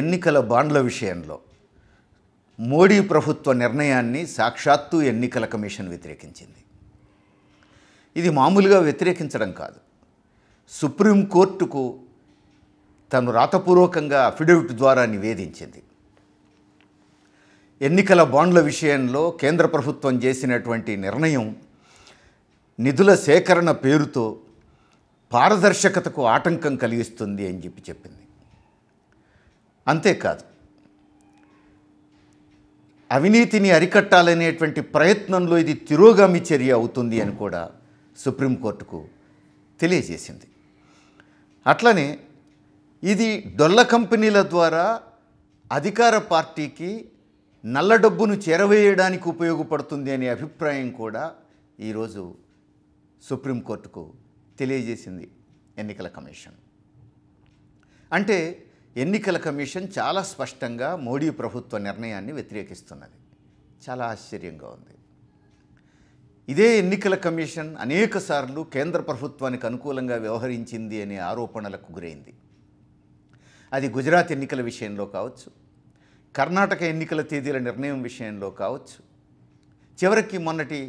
ఎన్నికల బాండ్ల విషయంలో మోడీ ప్రభుత్వ నిర్ణయాన్ని సాక్షాత్తు ఎన్నికల కమిషన్ వ్యతిరేకించింది. ఇది మామూలుగా వ్యతిరేకించడం కాదు. సుప్రీంకోర్టుకు తను రాతపూర్వకంగా అఫిడవిట్ ద్వారా నివేదించింది. ఎన్నికల బాండ్ల విషయంలో కేంద్ర ప్రభుత్వం చేసినటువంటి నిర్ణయం నిధుల సేకరణ పేరుతో పారదర్శకతకు ఆటంకం కలిగిస్తుంది అని చెప్పి చెప్పింది. అంతేకాదు. అవినీతిని అరికట్టాలనేటువంటి ప్రయత్నంలో ఇది తిరోగామి చర్య అవుతుంది అని కూడా సుప్రీంకోర్టుకు తెలియజేసింది. అట్లనే ఇది డొల్ల కంపెనీల ద్వారా అధికార పార్టీకి నల్ల డబ్బును చేరవేయడానికి ఉపయోగపడుతుంది అనే అభిప్రాయం కూడా ఈరోజు సుప్రీంకోర్టుకు తెలియజేసింది ఎన్నికల కమిషన్. అంటే ఎన్నికల కమిషన్ చాలా స్పష్టంగా మోడీ ప్రభుత్వ నిర్ణయాన్ని వ్యతిరేకిస్తున్నది. చాలా ఆశ్చర్యంగా ఉంది. ఇదే ఎన్నికల కమిషన్ అనేకసార్లు కేంద్ర ప్రభుత్వానికి అనుకూలంగా వ్యవహరించింది అనే ఆరోపణలకు గురైంది. అది గుజరాత్ ఎన్నికల విషయంలో కావచ్చు కర్ణాటక ఎన్నికల తేదీల నిర్ణయం విషయంలో కావచ్చు చివరికి మొన్నటి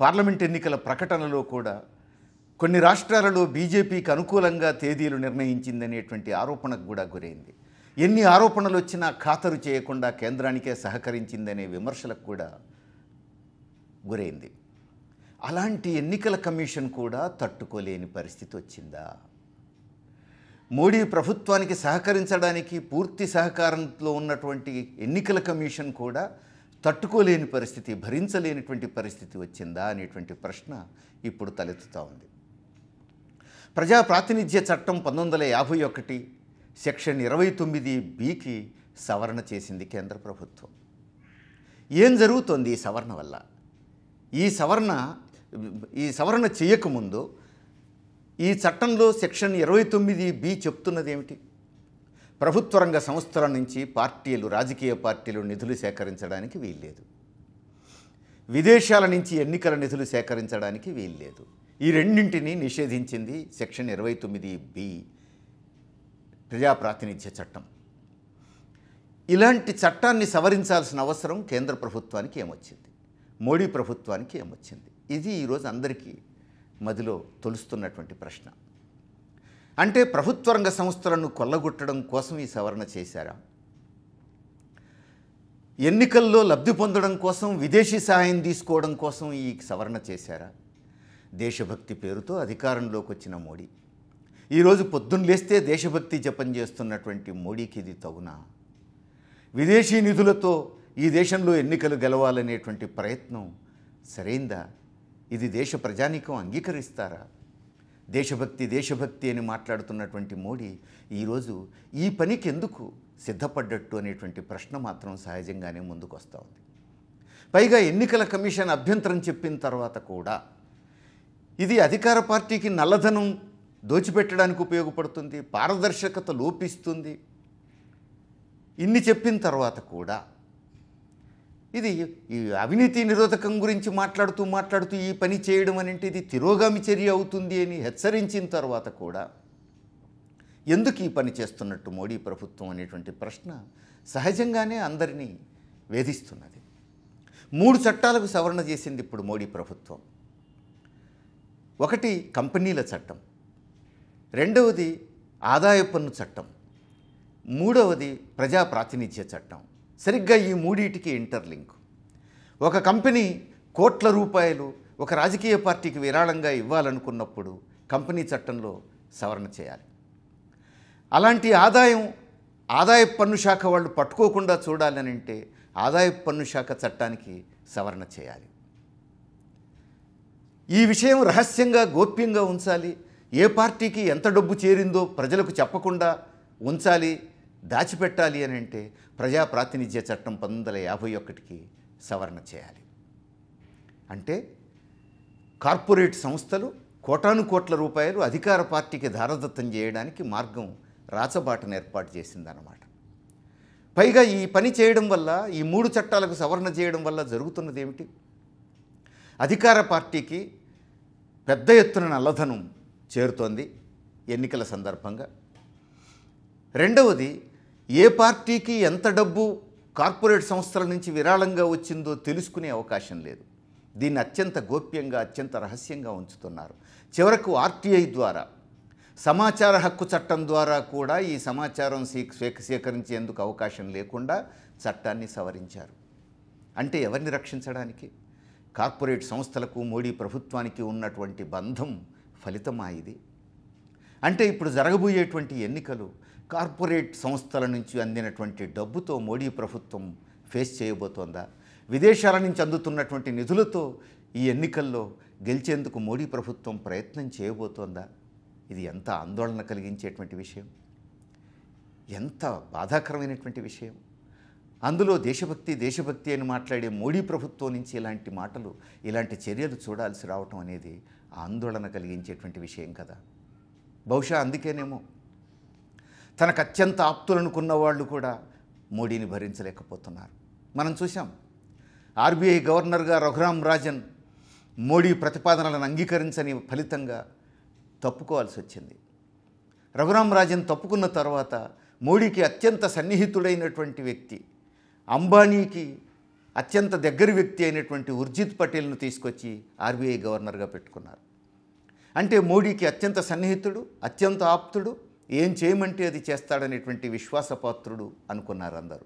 పార్లమెంట్ ఎన్నికల ప్రకటనలో కూడా కొన్ని రాష్ట్రాలలో బీజేపీకి అనుకూలంగా తేదీలు నిర్ణయించిందనేటువంటి ఆరోపణకు కూడా గురైంది. ఎన్ని ఆరోపణలు వచ్చినా ఖాతరు చేయకుండా కేంద్రానికే సహకరించిందనే విమర్శలకు కూడా గురైంది. అలాంటి ఎన్నికల కమిషన్ కూడా తట్టుకోలేని పరిస్థితి వచ్చిందా? మోడీ ప్రభుత్వానికి సహకరించడానికి పూర్తి సహకారంలో ఉన్నటువంటి ఎన్నికల కమిషన్ కూడా తట్టుకోలేని పరిస్థితి భరించలేనటువంటి పరిస్థితి వచ్చిందా అనేటువంటి ప్రశ్న ఇప్పుడు తలెత్తుతూ ఉంది. ప్రజా ప్రాతినిధ్య చట్టం పంతొమ్మిది వందల యాభై ఒకటి సెక్షన్ ఇరవై తొమ్మిది బికి సవరణ చేసింది కేంద్ర ప్రభుత్వం. ఏం జరుగుతోంది ఈ సవరణ వల్ల? ఈ సవరణ ఈ సవరణ చేయకముందు ఈ చట్టంలో సెక్షన్ ఇరవై తొమ్మిది బి చెప్తున్నది ఏమిటి? ప్రభుత్వ రంగ సంస్థల నుంచి పార్టీలు రాజకీయ పార్టీలు నిధులు సేకరించడానికి వీల్లేదు. విదేశాల నుంచి ఎన్నికల నిధులు సేకరించడానికి వీల్లేదు. ఈ రెండింటినీ నిషేధించింది సెక్షన్ ఇరవై తొమ్మిది బి ప్రజాప్రాతినిధ్య చట్టం. ఇలాంటి చట్టాన్ని సవరించాల్సిన అవసరం కేంద్ర ప్రభుత్వానికి ఏమొచ్చింది? మోడీ ప్రభుత్వానికి ఏమొచ్చింది? ఇది ఈరోజు అందరికీ మదిలో తొలుస్తున్నటువంటి ప్రశ్న. అంటే ప్రభుత్వ రంగ సంస్థలను కొల్లగొట్టడం కోసం ఈ సవరణ చేశారా? ఎన్నికల్లో లబ్ధి పొందడం కోసం విదేశీ సహాయం తీసుకోవడం కోసం ఈ సవరణ చేశారా? దేశభక్తి పేరుతో అధికారంలోకి వచ్చిన మోడీ ఈరోజు పొద్దున్న లేస్తే దేశభక్తి జపం చేస్తున్నటువంటి మోడీకి ఇది తగునా? విదేశీ నిధులతో ఈ దేశంలో ఎన్నికలు గెలవాలనేటువంటి ప్రయత్నం సరైందా? ఇది దేశ ప్రజానీకం అంగీకరిస్తారా? దేశభక్తి దేశభక్తి అని మాట్లాడుతున్నటువంటి మోడీ ఈరోజు ఈ పనికి ఎందుకు సిద్ధపడ్డట్టు అనేటువంటి ప్రశ్న మాత్రం సహజంగానే ముందుకు వస్తూ ఉంది. పైగా ఎన్నికల కమిషన్ అభ్యంతరం చెప్పిన తర్వాత కూడా ఇది అధికార పార్టీకి నల్లధనం దోచిపెట్టడానికి ఉపయోగపడుతుంది పారదర్శకత లోపిస్తుంది. ఇన్ని చెప్పిన తర్వాత కూడా ఇది ఈ అవినీతి నిరోధకం గురించి మాట్లాడుతూ మాట్లాడుతూ ఈ పని చేయడం అనేది ఇది తిరోగామి చర్య అవుతుంది అని హెచ్చరించిన తర్వాత కూడా ఎందుకు ఈ పని చేస్తున్నట్టు మోడీ ప్రభుత్వం అనేటువంటి ప్రశ్న సహజంగానే అందరినీ వేధిస్తున్నది. మూడు చట్టాలకు సవరణ చేసింది ఇప్పుడు మోడీ ప్రభుత్వం. ఒకటి కంపెనీల చట్టం రెండవది ఆదాయ పన్ను చట్టం మూడవది ప్రజా ప్రాతినిధ్య చట్టం. సరిగ్గా ఈ మూడింటికి ఇంటర్లింక్. ఒక కంపెనీ కోట్ల రూపాయలు ఒక రాజకీయ పార్టీకి విరాళంగా ఇవ్వాలనుకున్నప్పుడు కంపెనీ చట్టంలో సవరణ చేయాలి. అలాంటి ఆదాయం ఆదాయ పన్ను శాఖ వాళ్ళు పట్టుకోకుండా చూడాలని అంటే ఆదాయ పన్ను శాఖ చట్టానికి సవరణ చేయాలి. ఈ విషయం రహస్యంగా గోప్యంగా ఉంచాలి. ఏ పార్టీకి ఎంత డబ్బు చేరిందో ప్రజలకు చెప్పకుండా ఉంచాలి దాచిపెట్టాలి అని అంటే ప్రజా ప్రాతినిధ్య చట్టం పంతొమ్మిది వందల యాభై ఒకటికి సవరణ చేయాలి. అంటే కార్పొరేట్ సంస్థలు కోటాను కోట్ల రూపాయలు అధికార పార్టీకి ధారదత్తం చేయడానికి మార్గం రాచబాటను ఏర్పాటు చేసిందన్నమాట. పైగా ఈ పని చేయడం వల్ల ఈ మూడు చట్టాలకు సవరణ చేయడం వల్ల జరుగుతున్నది ఏమిటి అధికార పార్టీకి పెద్ద ఎత్తున నల్లధనం చేరుతోంది ఎన్నికల సందర్భంగా. రెండవది ఏ పార్టీకి ఎంత డబ్బు కార్పొరేట్ సంస్థల నుంచి విరాళంగా వచ్చిందో తెలుసుకునే అవకాశం లేదు. దీన్ని అత్యంత గోప్యంగా అత్యంత రహస్యంగా ఉంచుతున్నారు. చివరకు ఆర్టీఐ ద్వారా సమాచార హక్కు చట్టం ద్వారా కూడా ఈ సమాచారం స్వీక- సేకరించేందుకు అవకాశం లేకుండా చట్టాన్ని సవరించారు. అంటే ఎవరిని రక్షించడానికి? కార్పొరేట్ సంస్థలకు మోడీ ప్రభుత్వానికి ఉన్నటువంటి బంధం ఫలితమా ఇది అంటే ఇప్పుడు జరగబోయేటువంటి ఎన్నికలు కార్పొరేట్ సంస్థల నుంచి అందినటువంటి డబ్బుతో మోడీ ప్రభుత్వం ఫేస్ చేయబోతోందా? విదేశాల నుంచి అందుతున్నటువంటి నిధులతో ఈ ఎన్నికల్లో గెలిచేందుకు మోడీ ప్రభుత్వం ప్రయత్నం చేయబోతోందా? ఇది ఎంత ఆందోళన కలిగించేటువంటి విషయం? ఎంత బాధాకరమైనటువంటి విషయం? అందులో దేశభక్తి దేశభక్తి అని మాట్లాడే మోడీ ప్రభుత్వం నుంచి ఇలాంటి మాటలు ఇలాంటి చర్యలు చూడాల్సి రావటం అనేది ఆందోళన కలిగించేటువంటి విషయం కదా. బహుశా అందుకేనేమో తనకు అత్యంత ఆప్తులనుకున్న వాళ్ళు కూడా మోడీని భరించలేకపోతున్నారు. మనం చూసాం ఆర్బీఐ గవర్నర్గా రఘురాం రాజన్ మోడీ ప్రతిపాదనలను అంగీకరించని ఫలితంగా తప్పుకోవాల్సి వచ్చింది. రఘురాం రాజన్ తప్పుకున్న తర్వాత మోడీకి అత్యంత సన్నిహితుడైనటువంటి వ్యక్తి అంబానీకి అత్యంత దగ్గర వ్యక్తి అయినటువంటి ఉర్జిత్ పటేల్ను తీసుకొచ్చి ఆర్బీఐ గవర్నర్గా పెట్టుకున్నారు. అంటే మోడీకి అత్యంత సన్నిహితుడు అత్యంత ఆప్తుడు ఏం చేయమంటే అది చేస్తాడనేటువంటి విశ్వాసపాత్రుడు అనుకున్నారు అందరూ.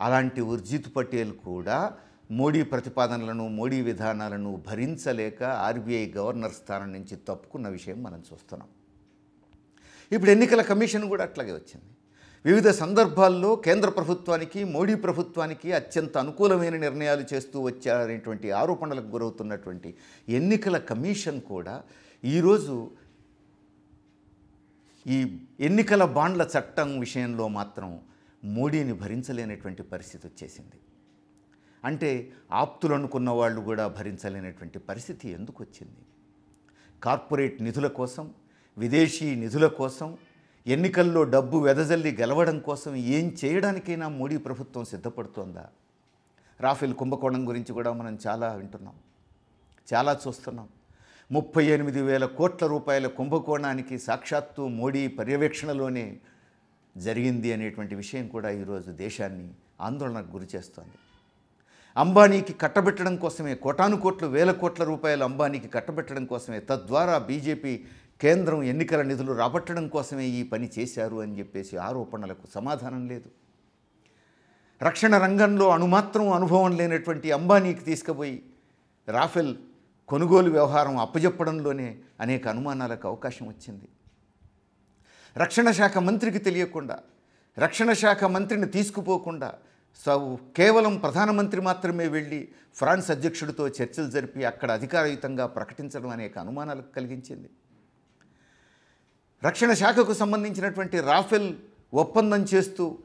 అలాంటి ఉర్జిత్ పటేల్ కూడా మోడీ ప్రతిపాదనలను మోడీ విధానాలను భరించలేక ఆర్బీఐ గవర్నర్ స్థానం నుంచి తప్పుకున్న విషయం మనం చూస్తున్నాం. ఇప్పుడు ఎన్నికల కమిషన్ కూడా అట్లాగే వచ్చింది. వివిధ సందర్భాల్లో కేంద్ర ప్రభుత్వానికి మోడీ ప్రభుత్వానికి అత్యంత అనుకూలమైన నిర్ణయాలు చేస్తూ వచ్చారనేటువంటి ఆరోపణలకు గురవుతున్నటువంటి ఎన్నికల కమిషన్ కూడా ఈరోజు ఈ ఎన్నికల బాండ్ల చట్టం విషయంలో మాత్రం మోడీని భరించలేనటువంటి పరిస్థితి వచ్చేసింది. అంటే ఆప్తులు అనుకున్న వాళ్ళు కూడా భరించలేనటువంటి పరిస్థితి ఎందుకు వచ్చింది? కార్పొరేట్ నిధుల కోసం విదేశీ నిధుల కోసం ఎన్నికల్లో డబ్బు వెదజల్లి గెలవడం కోసం ఏం చేయడానికైనా మోడీ ప్రభుత్వం సిద్ధపడుతోందా? రాఫెల్ కుంభకోణం గురించి కూడా మనం చాలా వింటున్నాం. చాలా చూస్తున్నాం. ముప్పై ఎనిమిది వేల కోట్ల రూపాయల కుంభకోణానికి సాక్షాత్తు మోడీ పర్యవేక్షణలోనే జరిగింది అనేటువంటి విషయం కూడా ఈరోజు దేశాన్ని ఆందోళనకు గురి చేస్తోంది. అంబానీకి కట్టబెట్టడం కోసమే కోటాను కోట్లు వేల కోట్ల రూపాయలు అంబానీకి కట్టబెట్టడం కోసమే తద్వారా బీజేపీ కేంద్రం ఎన్నికల నిధులు రాబట్టడం కోసమే ఈ పని చేశారు అని చెప్పేసి ఆరోపణలకు సమాధానం లేదు. రక్షణ రంగంలో అణుమాత్రం అనుభవం లేనటువంటి అంబానీకి తీసుకుపోయి రాఫెల్ కొనుగోలు వ్యవహారం అప్పజెప్పడంలోనే అనేక అనుమానాలకు అవకాశం వచ్చింది. రక్షణ శాఖ మంత్రికి తెలియకుండా రక్షణ శాఖ మంత్రిని తీసుకుపోకుండా సౌ కేవలం ప్రధానమంత్రి మాత్రమే వెళ్ళి ఫ్రాన్స్ అధ్యక్షుడితో చర్చలు జరిపి అక్కడ అధికారయుతంగా ప్రకటించడం అనేక అనుమానాలకు కలిగించింది. రక్షణ శాఖకు సంబంధించినటువంటి రాఫెల్ ఒప్పందం చేస్తూ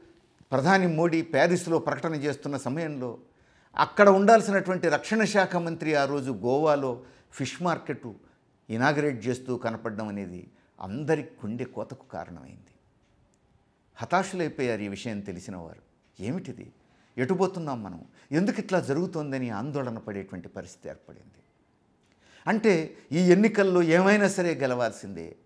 ప్రధాని మోడీ ప్యారిస్లో ప్రకటన చేస్తున్న సమయంలో అక్కడ ఉండాల్సినటువంటి రక్షణ శాఖ మంత్రి ఆ రోజు గోవాలో ఫిష్ మార్కెట్ ఇనాగరేట్ చేస్తూ కనపడడం అనేది అందరి గుండె కోతకు కారణమైంది. హతాశులైపోయారు ఈ విషయం తెలిసిన వారు ఏమిటిది ఎటుపోతున్నాం మనం? ఎందుకు ఇట్లా జరుగుతోందని ఆందోళన పడేటువంటి పరిస్థితి ఏర్పడింది. అంటే ఈ ఎన్నికల్లో ఏమైనా సరే గెలవాల్సిందే.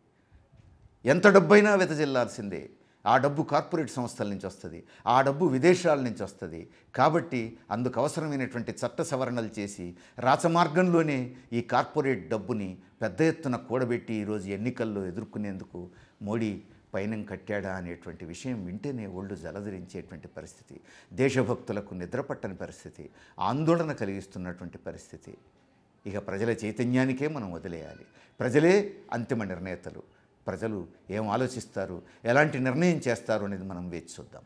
ఎంత డబ్బైనా వెదజల్లాల్సిందే ఆ డబ్బు కార్పొరేట్ సంస్థల నుంచి వస్తుంది. ఆ డబ్బు విదేశాల నుంచి వస్తుంది. కాబట్టి అందుకు అవసరమైనటువంటి చట్ట సవరణలు చేసి రాచమార్గంలోనే ఈ కార్పొరేట్ డబ్బుని పెద్ద ఎత్తున కూడబెట్టి ఈరోజు ఎన్నికల్లో ఎదుర్కొనేందుకు మోడీ పైనం కట్టాడా అనేటువంటి విషయం వింటేనే ఒళ్ళు జలధరించేటువంటి పరిస్థితి. దేశభక్తులకు నిద్రపట్టని పరిస్థితి. ఆందోళన కలిగిస్తున్నటువంటి పరిస్థితి. ఇక ప్రజల చైతన్యానికే మనం వదిలేయాలి. ప్రజలే అంతిమ నిర్ణేతలు. ప్రజలు ఏం ఆలోచిస్తారు? ఎలాంటి నిర్ణయం చేస్తారు అనేది మనం వేచి చూద్దాం.